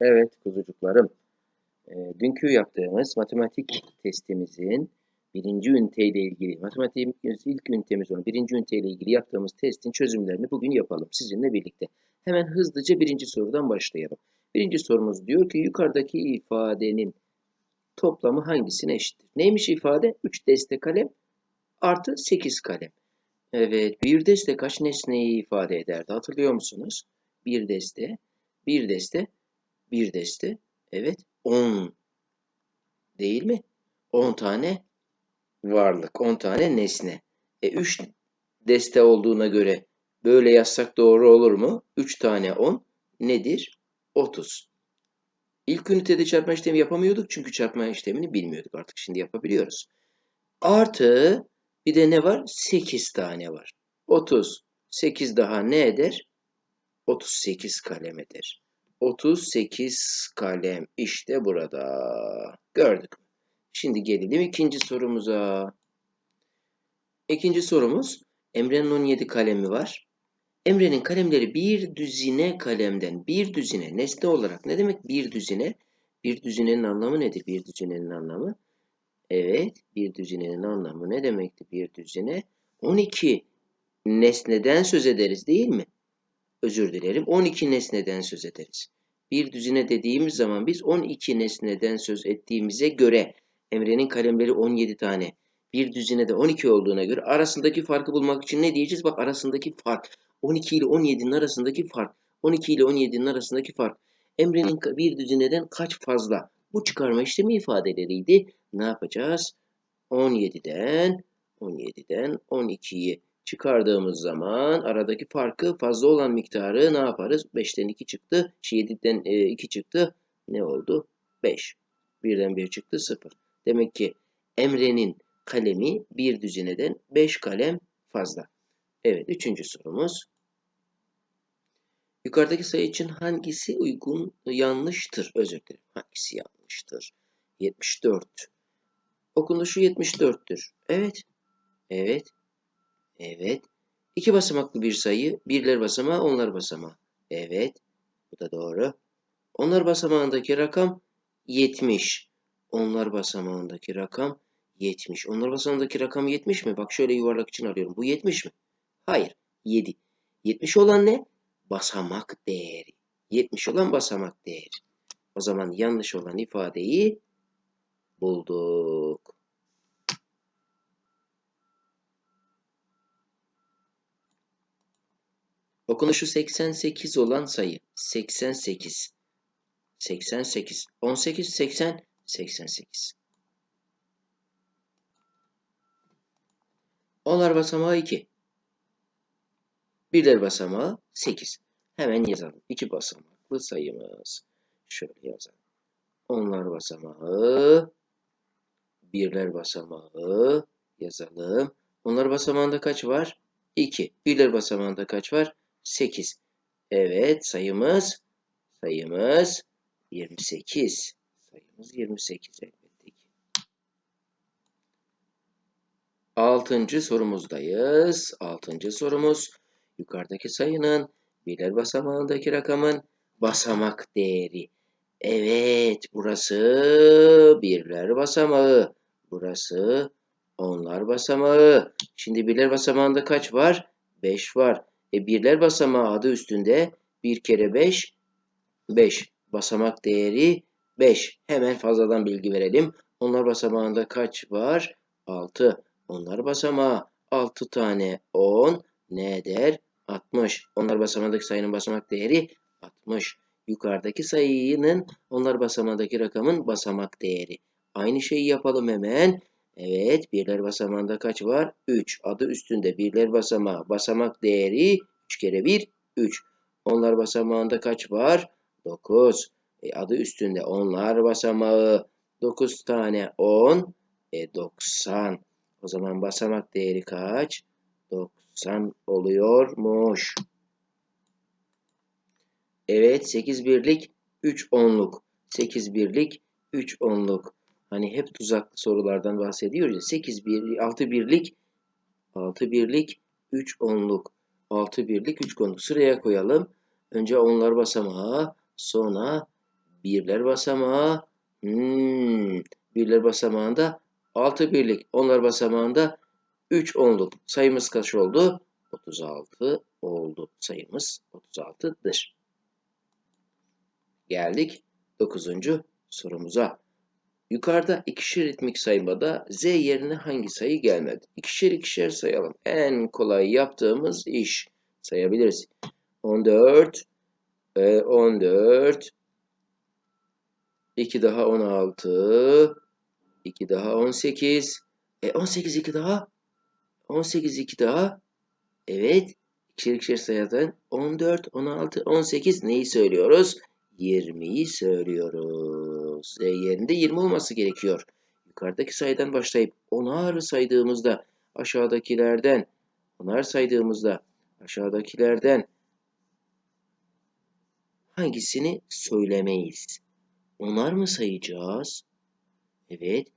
Evet kuzucuklarım. E, dünkü yaptığımız matematik testimizin birinci üniteyle ilgili, matematik ilk ünitemiz olan birinci üniteyle ilgili yaptığımız testin çözümlerini bugün yapalım sizinle birlikte. Hemen hızlıca birinci sorudan başlayalım. Birinci sorumuz diyor ki yukarıdaki ifadenin toplamı hangisine eşittir? Neymiş ifade? 3 deste kalem artı 8 kalem. Evet, bir deste kaç nesneyi ifade ederdi? Hatırlıyor musunuz? Bir deste, bir deste, bir deste. Evet, 10 değil mi? 10 tane varlık, 10 tane nesne. E 3 deste olduğuna göre böyle yazsak doğru olur mu? 3 tane 10 nedir? 30. İlk ünitede çarpma işlemi yapamıyorduk çünkü çarpma işlemini bilmiyorduk. Artık şimdi yapabiliyoruz. Artı bir de ne var? 8 tane var. 30. 8 daha ne eder? 38 kalem eder. 38 kalem işte burada. Gördük? Şimdi gelelim ikinci sorumuza. İkinci sorumuz Emre'nin 17 kalemi var. Emre'nin kalemleri bir düzine kalemden bir düzine nesne olarak ne demek bir düzine? Bir düzinenin anlamı nedir? Bir düzinenin anlamı Evet, bir düzinenin anlamı ne demekti bir düzine? 12 nesneden söz ederiz değil mi? Özür dilerim. 12 nesneden söz ederiz. Bir düzine dediğimiz zaman biz 12 nesneden söz ettiğimize göre Emre'nin kalemleri 17 tane. Bir düzine de 12 olduğuna göre arasındaki farkı bulmak için ne diyeceğiz? Bak arasındaki fark. 12 ile 17'nin arasındaki fark. 12 ile 17'nin arasındaki fark. Emre'nin bir düzineden kaç fazla? Bu çıkarma işlemi ifadeleriydi. Ne yapacağız? 17'den 17'den 12'yi çıkardığımız zaman aradaki farkı fazla olan miktarı ne yaparız? 5'ten 2 çıktı. 7'den 2 çıktı. Ne oldu? 5. 1'den 1 çıktı 0. Demek ki Emre'nin kalemi bir düzineden 5 kalem fazla. Evet, üçüncü sorumuz. Yukarıdaki sayı için hangisi uygun, yanlıştır? Özür dilerim. Hangisi yanlıştır? 74. Okunuşu 74'tür. Evet. Evet. Evet. İki basamaklı bir sayı. Birler basamağı, onlar basamağı. Evet. Bu da doğru. Onlar basamağındaki rakam 70. Onlar basamağındaki rakam 70. Onlar basamağındaki rakam 70 mi? Bak şöyle yuvarlak için alıyorum. Bu 70 mi? Hayır. 7. 70 olan ne? basamak değeri. 70 olan basamak değeri. O zaman yanlış olan ifadeyi bulduk. Okunuşu 88 olan sayı 88. 88. 18, 80, 88. Onlar basamağı 2. Birler basamağı 8. Hemen yazalım. İki basamaklı sayımız. Şöyle yazalım. Onlar basamağı, birler basamağı yazalım. Onlar basamağında kaç var? 2. Birler basamağında kaç var? 8. Evet sayımız sayımız 28. Sayımız 28 elbette ki. Altıncı sorumuzdayız. Altıncı sorumuz yukarıdaki sayının birler basamağındaki rakamın basamak değeri. Evet, burası birler basamağı. Burası onlar basamağı. Şimdi birler basamağında kaç var? 5 var. E birler basamağı adı üstünde 1 kere 5 5. Basamak değeri 5. Hemen fazladan bilgi verelim. Onlar basamağında kaç var? 6. Onlar basamağı 6 tane 10 ne eder? 60. Onlar basamağındaki sayının basamak değeri 60. Yukarıdaki sayının onlar basamağındaki rakamın basamak değeri. Aynı şeyi yapalım hemen. Evet, birler basamağında kaç var? 3. Adı üstünde birler basamağı. Basamak değeri 3 kere 1, 3. Onlar basamağında kaç var? 9. E, adı üstünde onlar basamağı. 9 tane 10, e, 90. O zaman basamak değeri kaç? 90 oluyormuş. Evet 8 birlik 3 onluk. 8 birlik 3 onluk. Hani hep tuzaklı sorulardan bahsediyoruz ya. 8 birlik 6 birlik 6 birlik 3 onluk. 6 birlik 3 onluk. Sıraya koyalım. Önce onlar basamağı sonra Birler basamağı. Hmm, birler basamağında 6 birlik. Onlar basamağında 3 onluk. Sayımız kaç oldu? 36 oldu. Sayımız 36'dır. Geldik 9. sorumuza. Yukarıda ikişer ritmik saymada z yerine hangi sayı gelmedi? İkişer ikişer sayalım. En kolay yaptığımız iş. Sayabiliriz. 14 e, 14 2 daha 16 2 daha 18 e 18 2 daha 18 2 daha evet ikişer ikişer sayarken 14 16 18 neyi söylüyoruz? 20'yi söylüyoruz. Z yerinde 20 olması gerekiyor. Yukarıdaki sayıdan başlayıp onar saydığımızda aşağıdakilerden onar saydığımızda aşağıdakilerden hangisini söylemeyiz? Onar mı sayacağız? Evet.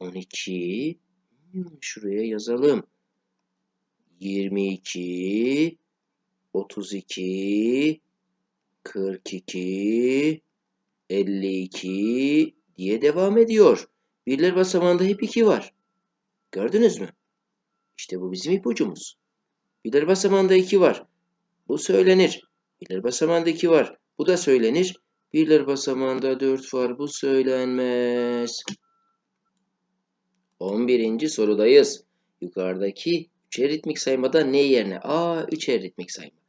12 hmm, şuraya yazalım. 22 32 42 52 diye devam ediyor. Birler basamağında hep 2 var. Gördünüz mü? İşte bu bizim ipucumuz. Birler basamağında 2 var. Bu söylenir. Birler basamağında 2 var. Bu da söylenir. Birler basamağında 4 var. Bu söylenmez. 11. sorudayız. Yukarıdaki üçer ritmik saymada ne yerine? Aa, üçer ritmik sayma.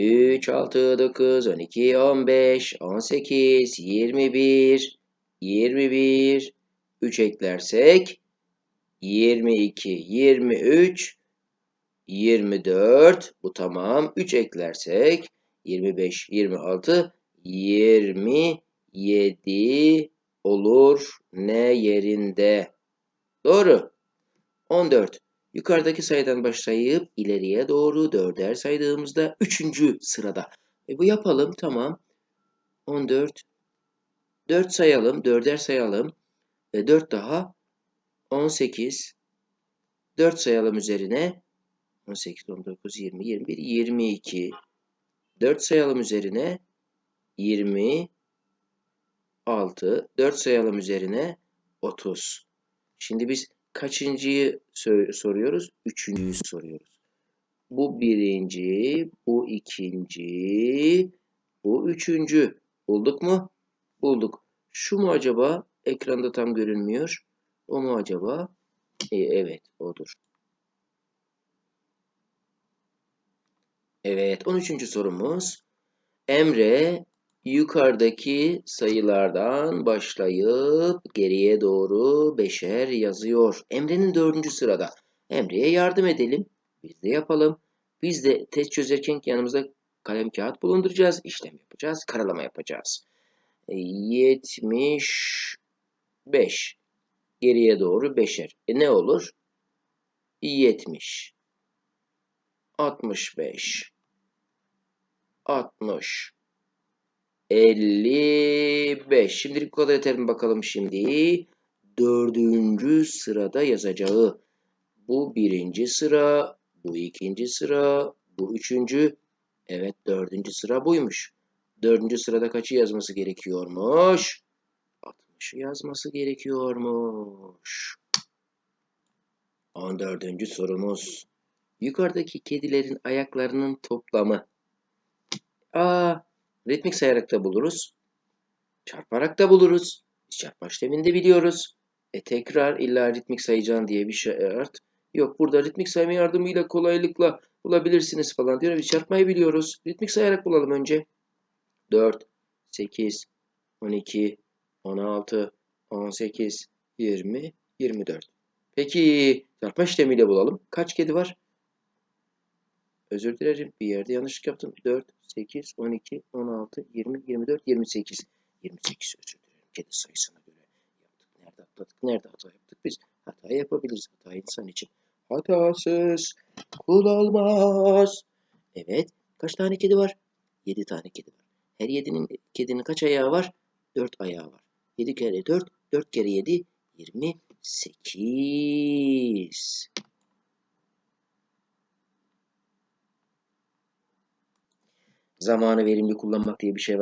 3, 6, 9, 12, 15, 18, 21, 21, 3 eklersek 22, 23, 24, bu tamam. 3 eklersek 25, 26, 27 olur. Ne yerinde? Doğru. 14. Yukarıdaki sayıdan başlayıp ileriye doğru dörder saydığımızda 3. sırada. E bu yapalım tamam. 14. 4 sayalım. Dörder sayalım. Ve 4 daha 18. 4 sayalım üzerine. 18, 19, 20, 21, 22. 4 sayalım üzerine. 26. 4 sayalım üzerine. 30. Şimdi biz kaçıncıyı soruyoruz? Üçüncüyü soruyoruz. Bu birinci, bu ikinci, bu üçüncü. Bulduk mu? Bulduk. Şu mu acaba? Ekranda tam görünmüyor. O mu acaba? E, evet, odur. Evet, 13. sorumuz. Emre yukarıdaki sayılardan başlayıp geriye doğru beşer yazıyor. Emre'nin dördüncü sırada. Emre'ye yardım edelim. Biz de yapalım. Biz de test çözerken yanımızda kalem kağıt bulunduracağız. işlem yapacağız. Karalama yapacağız. 75 geriye doğru beşer. E ne olur? 70 65 60 55. Şimdilik bu kadar yeter mi bakalım şimdi. Dördüncü sırada yazacağı. Bu birinci sıra, bu ikinci sıra, bu üçüncü. Evet dördüncü sıra buymuş. Dördüncü sırada kaçı yazması gerekiyormuş? 60'ı yazması gerekiyormuş. 14. sorumuz. Yukarıdaki kedilerin ayaklarının toplamı. Aa, ritmik sayarak da buluruz. Çarparak da buluruz. Çarpma işlemini de biliyoruz. E tekrar illa ritmik sayacağın diye bir şart yok. Burada ritmik sayma yardımıyla kolaylıkla bulabilirsiniz falan diyor. Biz çarpmayı biliyoruz. Ritmik sayarak bulalım önce. 4, 8, 12, 16, 18, 20, 24. Peki çarpma işlemiyle bulalım. Kaç kedi var? Özür dilerim. Bir yerde yanlışlık yaptım. 4, 8, 12, 16, 20, 24, 28. 28 özür dilerim. Kedi sayısına göre yaptık. Nerede atladık? Nerede hata yaptık biz? Hata yapabiliriz. Hata insan için. Hatasız kul olmaz. Evet. Kaç tane kedi var? 7 tane kedi var. Her 7'nin kedinin kaç ayağı var? 4 ayağı var. 7 kere 4, 4 kere 7, 28. Zamanı verimli kullanmak diye bir şey var.